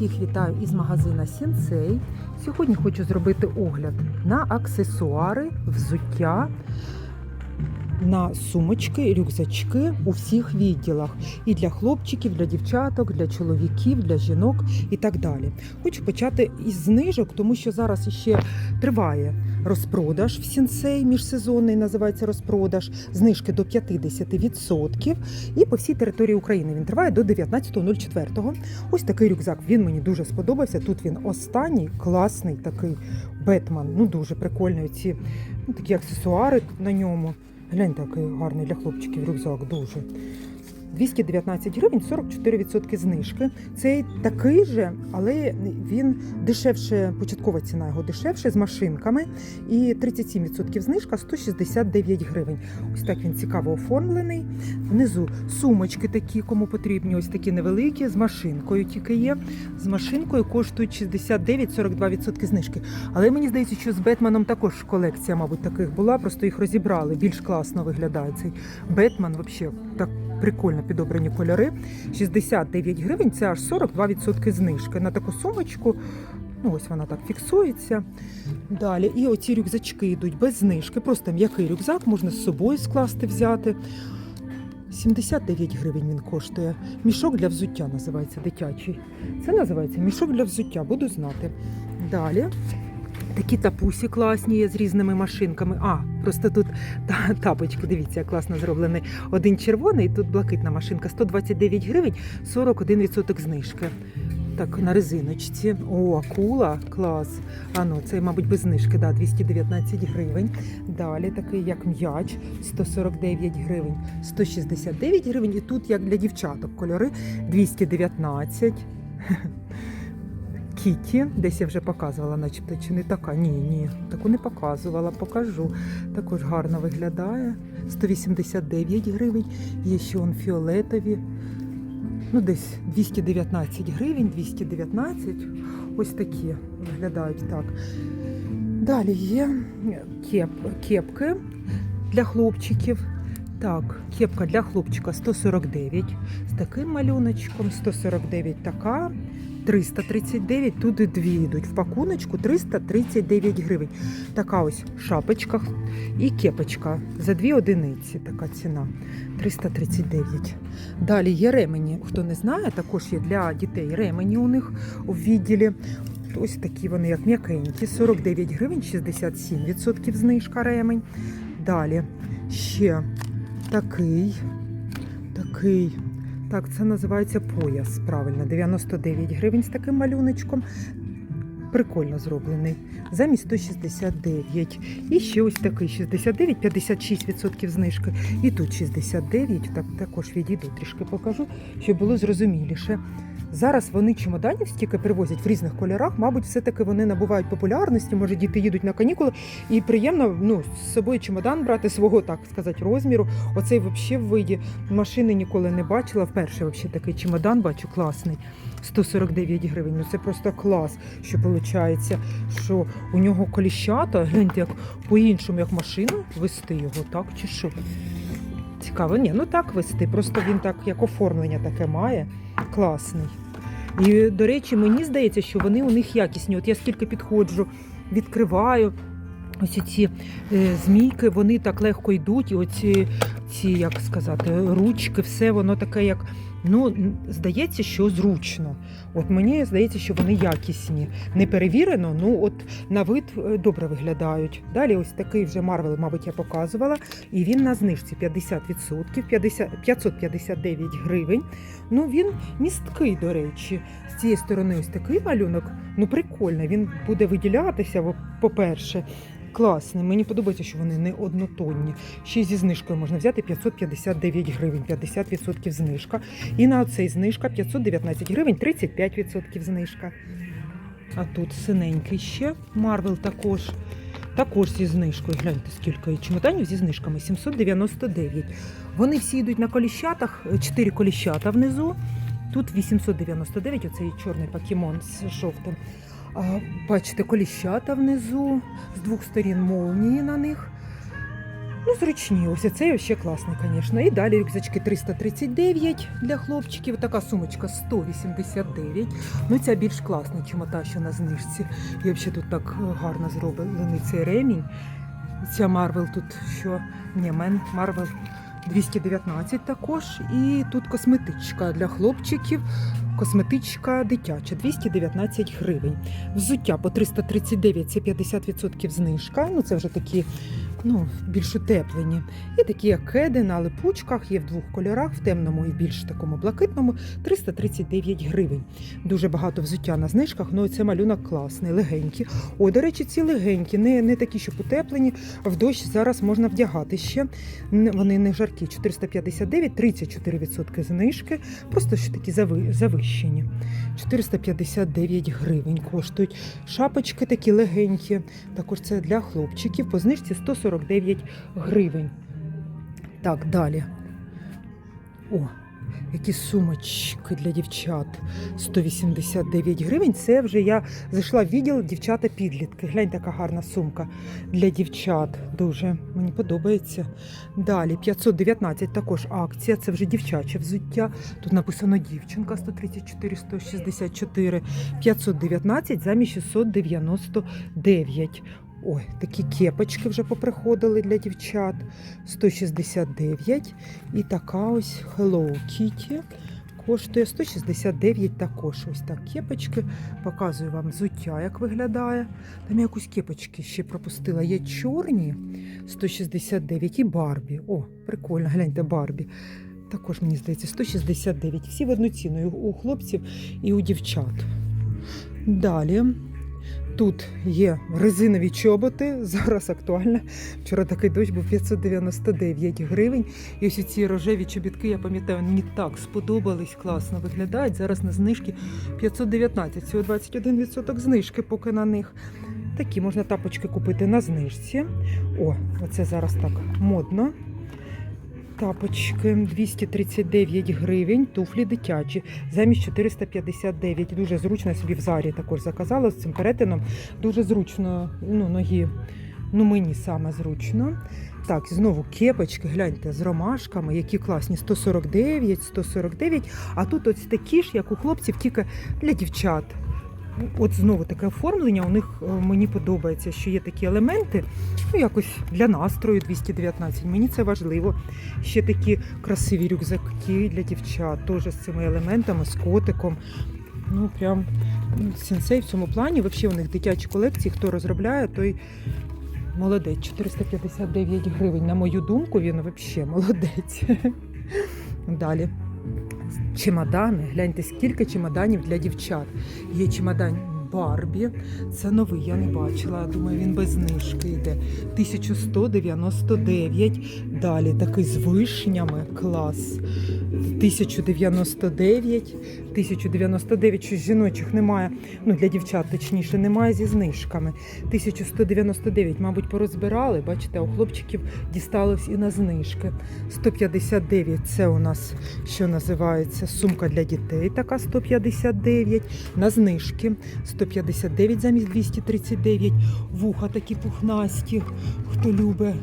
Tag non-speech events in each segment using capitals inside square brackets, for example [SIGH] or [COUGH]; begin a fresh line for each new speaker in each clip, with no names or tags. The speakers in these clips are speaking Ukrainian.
Всіх вітаю із магазина Сінцей. Сьогодні хочу зробити огляд на аксесуари, взуття, на сумочки, рюкзачки у всіх відділах. І для хлопчиків, для дівчаток, для чоловіків, для жінок і так далі. Хочу почати із знижок, тому що зараз ще триває розпродаж в Сінцей, міжсезонний називається розпродаж, знижки до 50%. І по всій території України він триває до 19.04. Ось такий рюкзак. Він мені дуже сподобався. Тут він останній, класний такий Бетман. Ну дуже прикольний. Ці ну, такі аксесуари на ньому. Гляньте, який гарний для хлопчиків рюкзак. Дуже. 219 гривень, 44% знижки. Цей такий же, але він дешевше, початкова ціна його дешевше з машинками. І 37% знижка 169 гривень. Ось так він цікаво оформлений. Внизу сумочки такі, кому потрібні, ось такі невеликі, з машинкою тільки є. З машинкою коштують 69-42% знижки. Але мені здається, що з Бетменом також колекція, мабуть, таких була, просто їх розібрали. Більш класно виглядає цей Бетмен. Взагалі так прикольно підобрані кольори. 69 гривень це аж 42% знижки. На таку сумочку. Ну, ось вона так фіксується. Далі. І оці рюкзачки йдуть без знижки. Просто м'який рюкзак можна з собою скласти, взяти. 79 гривень він коштує. Мішок для взуття називається дитячий. Це називається мішок для взуття, буду знати. Далі. Такі тапусі класні є з різними машинками. А, просто тут та, тапочки, дивіться, класно зроблений. Один червоний, тут блакитна машинка, 129 гривень, 41% знижки. Так, на резиночці. О, акула, клас. А ну, це, мабуть, без знижки, да, 219 гривень. Далі такий, як м'яч, 149 гривень, 169 гривень. І тут, як для дівчаток, кольори 219. Кіті, десь я вже показувала, начебто, чи не така. Ні, ні, таку не показувала, покажу. Також гарно виглядає. 189 гривень. Є ще он фіолетові. Ну, десь 219 гривень, 219. Ось такі виглядають так. Далі є кеп, кепки для хлопчиків. Так, кепка для хлопчика 149 з таким малюночком, 149 така. 339, туди дві йдуть. В пакуночку 339 гривень. Така ось шапочка і кепочка. За дві одиниці така ціна. 339. Далі є ремені. Хто не знає, також є для дітей ремені у них у відділі. Ось такі вони, як м'якенькі. 49 гривень, 67% знижка ремень. Далі ще такий, такий. Так, це називається пояс. Правильно, 99 гривень з таким малюночком. Прикольно зроблений. Замість 169. І ще ось такий 69, 56% знижки. І тут 69. Так також відійду, трішки покажу, щоб було зрозуміліше. Зараз вони чемоданів стільки привозять в різних кольорах. Мабуть, все-таки вони набувають популярності. Може, діти їдуть на канікули, і приємно ну, з собою чемодан брати свого, так сказати, розміру. Оцей взагалі в виді машини ніколи не бачила. Вперше взагалі такий чемодан бачу класний. 149 гривень. Ну це просто клас, що виходить, що у нього коліщата, гляньте, як по-іншому, як машину вести його, так чи що? Цікаво, ні, ну так вести. Просто він так, як оформлення таке має. Класний. І, до речі, мені здається, що вони у них якісні. От я скільки підходжу, відкриваю. Ось ці е, змійки, вони так легко йдуть, і оці ці, як сказати, ручки, все воно таке, як ну здається, що зручно. От мені здається, що вони якісні. Не перевірено, ну от на вид е, добре виглядають. Далі ось такий вже Марвел, мабуть, я показувала. І він на знижці 50%, 50, 559 гривень. Ну він місткий, до речі. З цієї сторони ось такий малюнок. Ну прикольно, він буде виділятися, по-перше. Класний, мені подобається, що вони не однотонні. Ще зі знижкою можна взяти 559 гривень, 50% знижка. І на цей знижка 519 гривень, 35% знижка. А тут синенький ще Марвел також. Також зі знижкою. Гляньте, скільки чемоданів зі знижками 799. Вони всі йдуть на коліщатах, 4 коліщата внизу. Тут 899, оцей чорний покемон з жовтим. Бачите, коліщата внизу, з двох сторін молнії на них. Ну, зручні. Ось цей ще класний, звісно. І далі рюкзачки 339 для хлопчиків. Така сумочка 189. Ну, ця більш класна, ніж та, що на знижці. І взагалі тут так гарно зроблений цей ремінь. Ця Марвел тут що? Ні, мен Марвел 219 також. І тут косметичка для хлопчиків. Косметичка дитяча 219 гривень. Взуття по 339 це 50% знижка. Ну це вже такі ну, більш утеплені. І такі як кеди на липучках, є в двох кольорах, в темному і більш такому блакитному 339 гривень. Дуже багато взуття на знижках, ну це малюнок класний, легенькі. Ой, до речі, ці легенькі, не, не такі, щоб утеплені. В дощ зараз можна вдягати ще. Вони не жаркі. 459, 34% знижки. Просто що такі зави- завищені. 459 гривень коштують. Шапочки такі легенькі. Також це для хлопчиків. По знижці 149 гривень. Так, далі. О, які сумочки для дівчат. 189 гривень. Це вже я зайшла в відділ дівчата-підлітки. Глянь, така гарна сумка для дівчат. Дуже мені подобається. Далі 519 також акція. Це вже дівчаче взуття. Тут написано дівчинка 134, 164, 519 замість 699. Ой, такі кепочки вже поприходили для дівчат. 169. І така ось Hello Kitty коштує 169 також. Ось так кепочки. Показую вам взуття, як виглядає. Там я якусь кепочки ще пропустила. Є чорні 169 і Барбі. О, прикольно, гляньте Барбі. Також мені здається 169. Всі в одну ціну у хлопців і у дівчат. Далі. Тут є резинові чоботи, [LAUGHS] зараз актуально. Вчора такий дощ був 599 гривень. І ось ці рожеві чобітки, я пам'ятаю, мені так сподобались, класно виглядають. Зараз на знижки 519, всього 21% знижки поки на них. Такі можна тапочки купити на знижці. О, оце зараз так модно. Тапочки 239 гривень, туфлі дитячі, замість 459. Дуже зручно собі в зарі також заказала з цим перетином. Дуже зручно, ну, ноги. Ну, мені саме зручно. Так, знову кепочки, гляньте, з ромашками, які класні. 149, 149. А тут ось такі ж, як у хлопців, тільки для дівчат. От знову таке оформлення. У них е, мені подобається, що є такі елементи. Ну, якось для настрою 219. Мені це важливо. Ще такі красиві рюкзаки для дівчат, теж з цими елементами, з котиком. Ну, прям сенсей в цьому плані. Взагалі у них дитячі колекції, хто розробляє, той молодець. 459 гривень. На мою думку, він взагалі молодець. [LAUGHS] Далі. Чемодани. Гляньте, скільки чемоданів для дівчат. Є чемодан Барбі. Це новий, я не бачила. Думаю, він без знижки йде. 1199. Далі такий з вишнями. Клас. 1099. 1099 щось жіночих немає. Ну, для дівчат, точніше, немає зі знижками. 1199, мабуть, порозбирали. Бачите, у хлопчиків дісталось і на знижки. 159 це у нас, що називається, сумка для дітей, така 159. На знижки 159 замість 239. Вуха такі пухнасті, хто любить.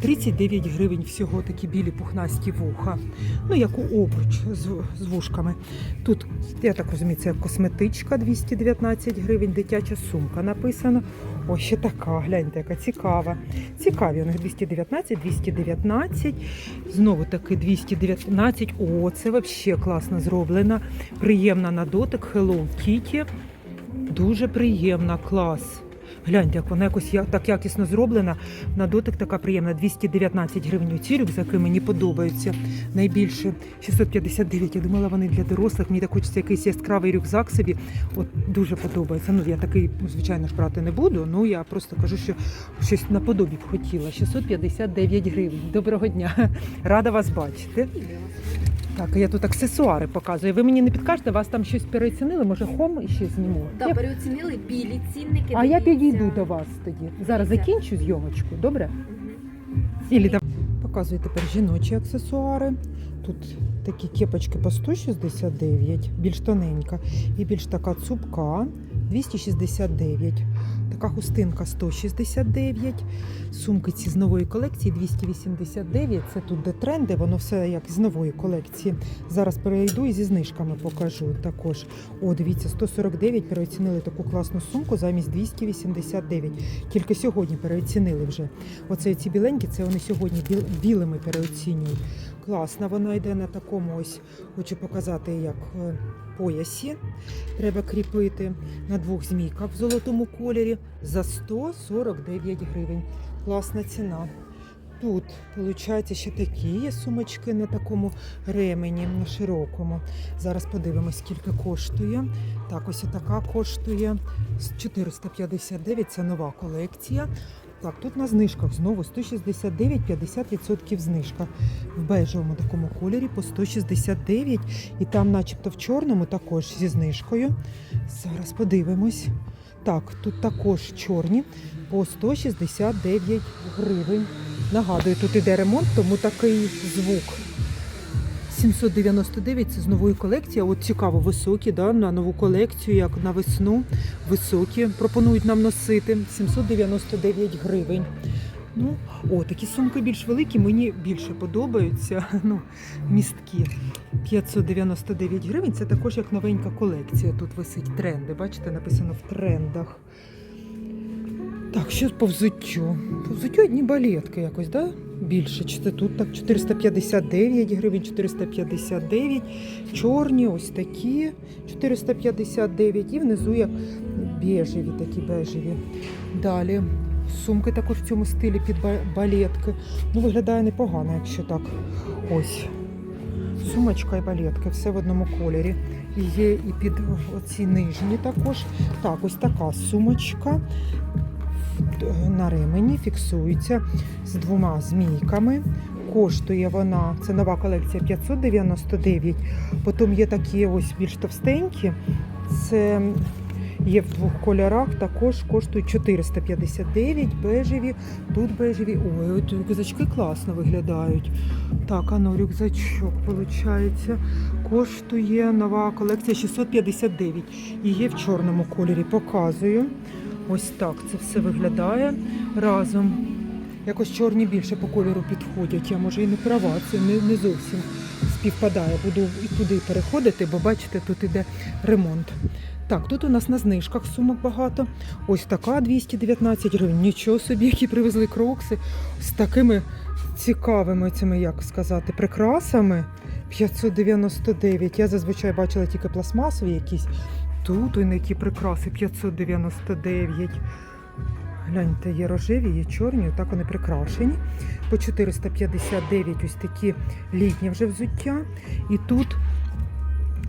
39 гривень всього такі білі пухнасті вуха. Ну, як у обруч з, з вушками. Тут, я так розумію, це косметичка 219 гривень, дитяча сумка написано. О, ще така, гляньте, яка цікава. Цікаві, у них 219, 219. Знову таки 219. О, це взагалі класно зроблено. Приємна на дотик. Hello Kitty. Дуже приємна, клас. Гляньте, як вона якось я- так якісно зроблена. На дотик така приємна. 219 гривень. Ці рюкзаки мені подобаються. Найбільше 659. Я думала, вони для дорослих. Мені так хочеться якийсь яскравий рюкзак собі. От дуже подобається. Ну я такий, звичайно ж, брати не буду. Ну я просто кажу, що щось наподобі б хотіла. 659 гривень. Доброго дня. Рада вас бачити. Так, я тут аксесуари показую. Ви мені не підкажете, вас там щось переоцінили? Може, хом ще зніму?
Да,
Я-
переоцінили білі цінники.
А я підійду до вас тоді. Зараз закінчу зйомочку, добре?
Мгм.
Ілі показую тепер жіночі аксесуари. Тут такі кепочки по 169, більш тоненька, і більш така цупка 269. Така хустинка 169. Сумки ці з нової колекції 289. Це тут де тренди, воно все як з нової колекції. Зараз перейду і зі знижками покажу також. О, дивіться, 149 переоцінили таку класну сумку замість 289. Тільки сьогодні переоцінили вже. Оце ці біленькі, це вони сьогодні біл- білими переоцінюють. Класна вона йде на такому ось, хочу показати, як е, поясі. Треба кріпити на двох змійках в золотому кольорі за 149 гривень. Класна ціна. Тут, виходить, ще такі є сумочки на такому ремені, на широкому. Зараз подивимось, скільки коштує. Так, ось така коштує 459, це нова колекція. Так, тут на знижках знову 169, 50% знижка. В бежевому такому кольорі по 169. І там, начебто, в чорному також зі знижкою. Зараз подивимось. Так, тут також чорні по 169 гривень. Нагадую, тут іде ремонт, тому такий звук. 799 це з нової колекції. От цікаво, високі, да, на нову колекцію, як на весну. Високі пропонують нам носити. 799 гривень. Ну, о, такі сумки більш великі, мені більше подобаються. [LAUGHS] Ну, місткі. 599 гривень. Це також як новенька колекція. Тут висить тренди. Бачите, написано в трендах. Так, що по взуттю? По взуттю одні балетки якось, да? Більше. Чи це тут так 459 гривень, 459. Чорні, ось такі 459. І внизу як бежеві, такі бежеві. Далі. Сумки також в цьому стилі під балетки. Ну, виглядає непогано, якщо так. Ось. Сумочка і балетки, все в одному кольорі. І є і під оці нижні також. Так, ось така сумочка на ремені фіксується з двома змійками. Коштує вона, це нова колекція 599. Потім є такі ось більш товстенькі. Це є в двох кольорах, також коштують 459 бежеві. Тут бежеві. Ой, от рюкзачки класно виглядають. Так, а ну рюкзачок виходить. Коштує нова колекція 659. І є в чорному кольорі. Показую. Ось так це все виглядає разом. Якось чорні більше по кольору підходять. Я може і не права, це не, не зовсім співпадає. Буду і туди переходити, бо бачите, тут іде ремонт. Так, тут у нас на знижках сумок багато. Ось така 219 гривень. Нічого собі, які привезли крокси з такими цікавими цими, як сказати, прикрасами. 599. Я зазвичай бачила тільки пластмасові якісь. Тут ой, які прикраси 599. Гляньте, є рожеві, є чорні, так вони прикрашені. По 459 ось такі літні вже взуття. І тут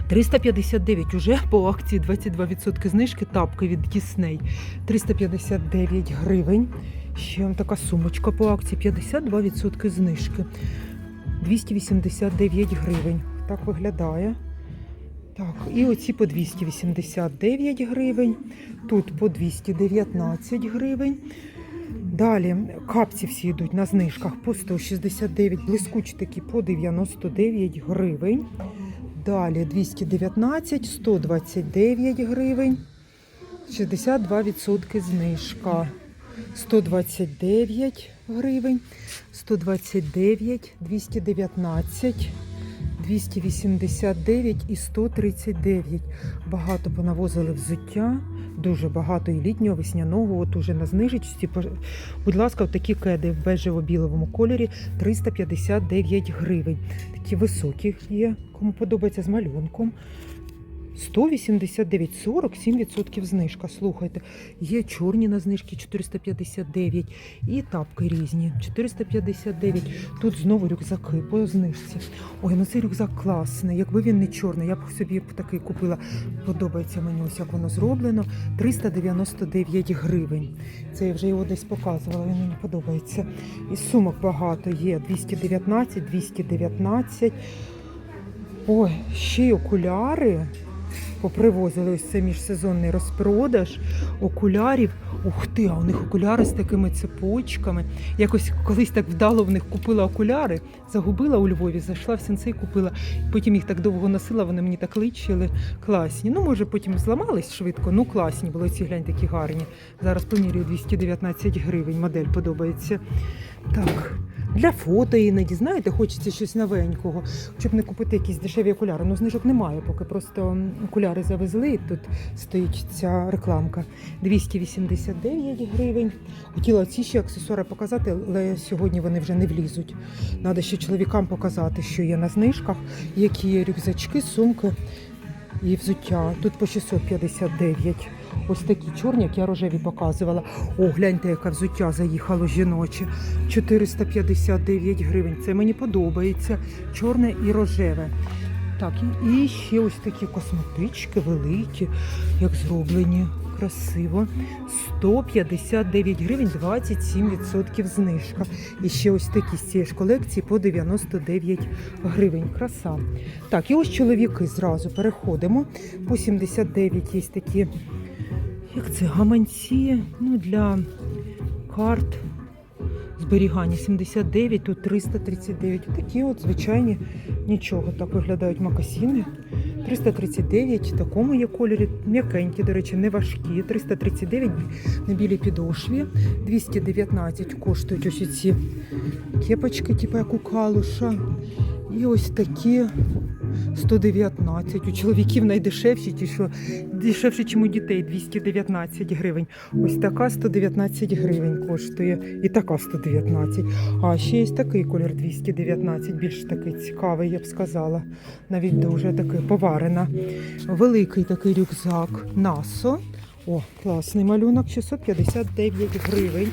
359 уже по акції 22% знижки тапки від Дісней. 359 гривень. Ще вам така сумочка по акції 52% знижки. 289 гривень. Так виглядає. Так, і оці по 289 гривень, тут по 219 гривень. Далі капці всі йдуть на знижках по 169, блискучі такі по 99 гривень. Далі 219, 129 гривень, 62% знижка. 129 гривень, 129, 219, 289 і 139. Багато понавозили взуття, дуже багато і літнього, весняного. От уже на знижечці. Будь ласка, от такі кеди в бежево-біловому кольорі 359 гривень. Такі високі є, кому подобається з малюнком. 189, 47% знижка. Слухайте, є чорні на знижки 459 і тапки різні 459. Тут знову рюкзаки по знижці. Ой, ну цей рюкзак класний. Якби він не чорний, я б собі такий купила. Подобається мені ось як воно зроблено. 399 гривень. Це я вже його десь показувала, він мені подобається. І сумок багато є. 219, 219. Ой, ще й окуляри. Попривозили ось це міжсезонний розпродаж окулярів. Ух ти, а у них окуляри з такими цепочками. Якось колись так вдало в них купила окуляри, загубила у Львові, зайшла в сенсей, купила. Потім їх так довго носила, вони мені так личили. Класні. Ну, може, потім зламались швидко, ну класні були ці глянь такі гарні. Зараз помірюю 219 гривень. Модель подобається. Так. Для фото іноді, знаєте, хочеться щось новенького, щоб не купити якісь дешеві окуляри. Ну, знижок немає, поки просто окуляри завезли, і тут стоїть ця рекламка. 289 гривень. Хотіла ці ще аксесуари показати, але сьогодні вони вже не влізуть. Треба ще чоловікам показати, що є на знижках, які є рюкзачки, сумки і взуття. Тут по 659. Ось такі чорні, як я рожеві показувала. О, гляньте, яке взуття заїхало жіноче. 459 гривень. Це мені подобається. Чорне і рожеве. Так, і, ще ось такі косметички великі, як зроблені. Красиво. 159 гривень, 27% знижка. І ще ось такі з цієї ж колекції по 99 гривень. Краса. Так, і ось чоловіки зразу переходимо. По 79 є такі, як це, гаманці ну, для карт. Зберігання 79, тут 339. Такі от звичайні нічого. Так виглядають макасіни. 339, в такому є кольорі, м'якенькі, до речі, не важкі. 339 на білій підошві. 219 коштують ось ці кепочки, типу як у калуша. І ось такі 119. У чоловіків найдешевші, ті, що дешевше, ніж у дітей, 219 гривень. Ось така 119 гривень коштує. І така 119. А ще є такий колір 219, більш такий цікавий, я б сказала. Навіть дуже такий поварена. Великий такий рюкзак Насо. О, класний малюнок, 659 гривень.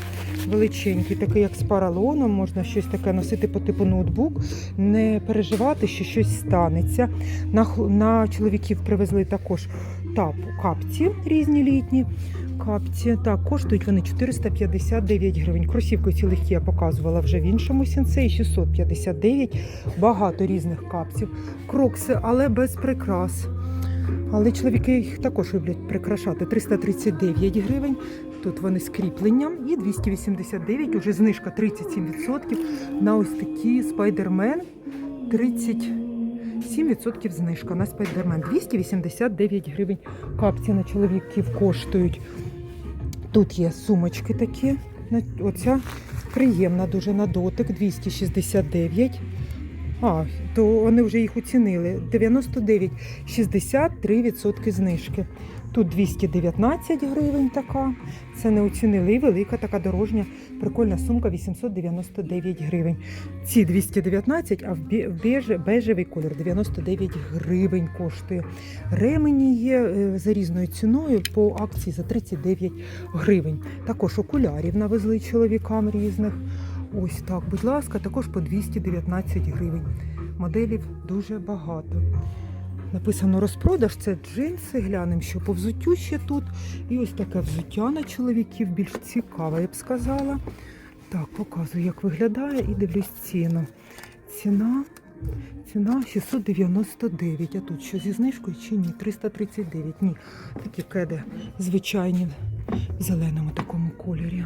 Величенький, такий як з паралоном, можна щось таке носити по типу ноутбук, не переживати, що щось станеться. На, на чоловіків привезли також тап, капці різні літні. Капці так, коштують вони 459 гривень. Кросівки ці легкі я показувала вже в іншому сенсеї 659. Багато різних капців. Крокси, але без прикрас. Але чоловіки їх також люблять прикрашати. 339 гривень. Тут вони з кріпленням і 289, уже знижка 37% на ось такі спайдермен. 37% знижка на спайдермен. 289 гривень. Капці на чоловіків коштують. Тут є сумочки такі. Оця приємна дуже на дотик 269. А, то вони вже їх оцінили. 99, 63% знижки. Тут 219 гривень така. Це не оцінили. І велика така дорожня прикольна сумка 899 гривень. Ці 219, а в бе- беж- бежевий колір 99 гривень коштує. Ремені є е, за різною ціною по акції за 39 гривень. Також окулярів навезли чоловікам різних. Ось так, будь ласка, також по 219 гривень. Моделів дуже багато. Написано розпродаж, це джинси, глянемо, що по взуттю ще тут. І ось таке взуття на чоловіків, більш цікаве, я б сказала. Так, показую, як виглядає, і дивлюсь ціну. Ціна, ціна 699. А тут що зі знижкою чи ні? 339. Ні. Такі кеди звичайні в зеленому такому кольорі.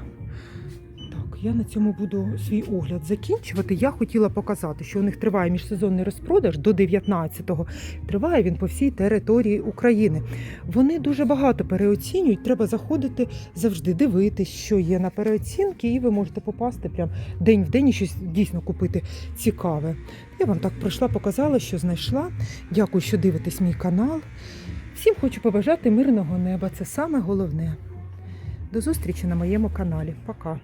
Я на цьому буду свій огляд закінчувати. Я хотіла показати, що у них триває міжсезонний розпродаж до 19-го. Триває він по всій території України. Вони дуже багато переоцінюють. Треба заходити завжди, дивитись, що є на переоцінки, і ви можете попасти прям день в день і щось дійсно купити цікаве. Я вам так пройшла, показала, що знайшла. Дякую, що дивитесь мій канал. Всім хочу побажати мирного неба. Це саме головне. До зустрічі на моєму каналі. Пока.